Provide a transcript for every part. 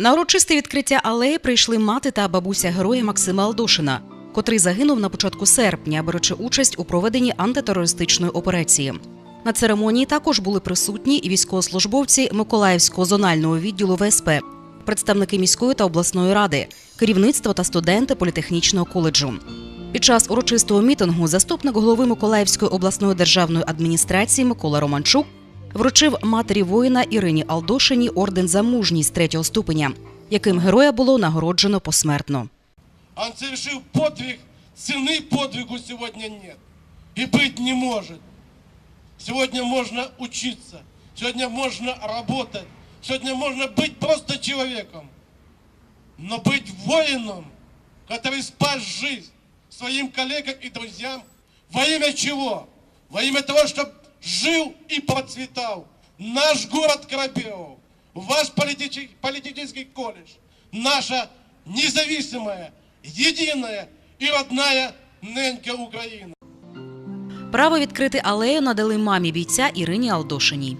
На урочисте відкриття алеї прийшли мати та бабуся героя Максима Алдошина, котрий загинув на початку серпня, беручи участь у проведенні антитерористичної операції. На церемонії також були присутні і військовослужбовці Миколаївського зонального відділу ВСП, представники міської та обласної ради, керівництво та студенти політехнічного коледжу. Під час урочистого мітингу заступник голови Миколаївської обласної державної адміністрації Микола Романчук вручив матері воїна Ірині Алдошині орден за мужність третього ступеня, яким героя було нагороджено посмертно. Он совершил подвиг, цены подвигу сегодня нет. И быть не может. Сегодня можно учиться, сегодня можно работать, сегодня можно быть просто человеком. Но быть воином, который спас жизнь своим коллегам и друзьям, во имя чего? Во имя того, чтобы жил и процветал наш город Крапивов, ваш политический, политический колледж, наша независимая, единая и родная ненька Украина. Право відкрити алею надали мамі бійця Ірині Алдошиній.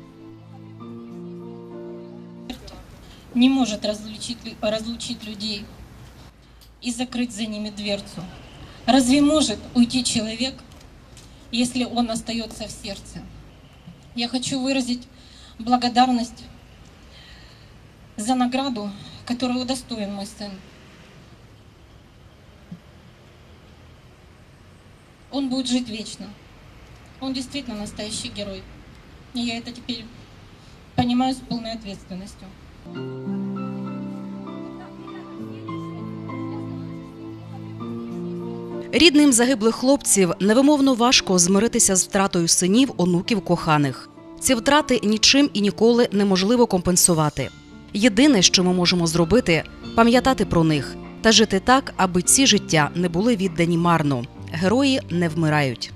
не может разлучить, лю- разлучить людей и закрыть за ними дверцу. Разве может уйти человек, если он остается в сердце? Я хочу выразить благодарность за награду, которую удостоен мой сын. Он будет жить вечно. Он действительно настоящий герой. И я это теперь понимаю с полной ответственностью. Рідним загиблих хлопців невимовно важко змиритися з втратою синів, онуків, коханих. Ці втрати нічим і ніколи неможливо компенсувати. Єдине, що ми можемо зробити, пам'ятати про них та жити так, аби ці життя не були віддані марно. Герої не вмирають.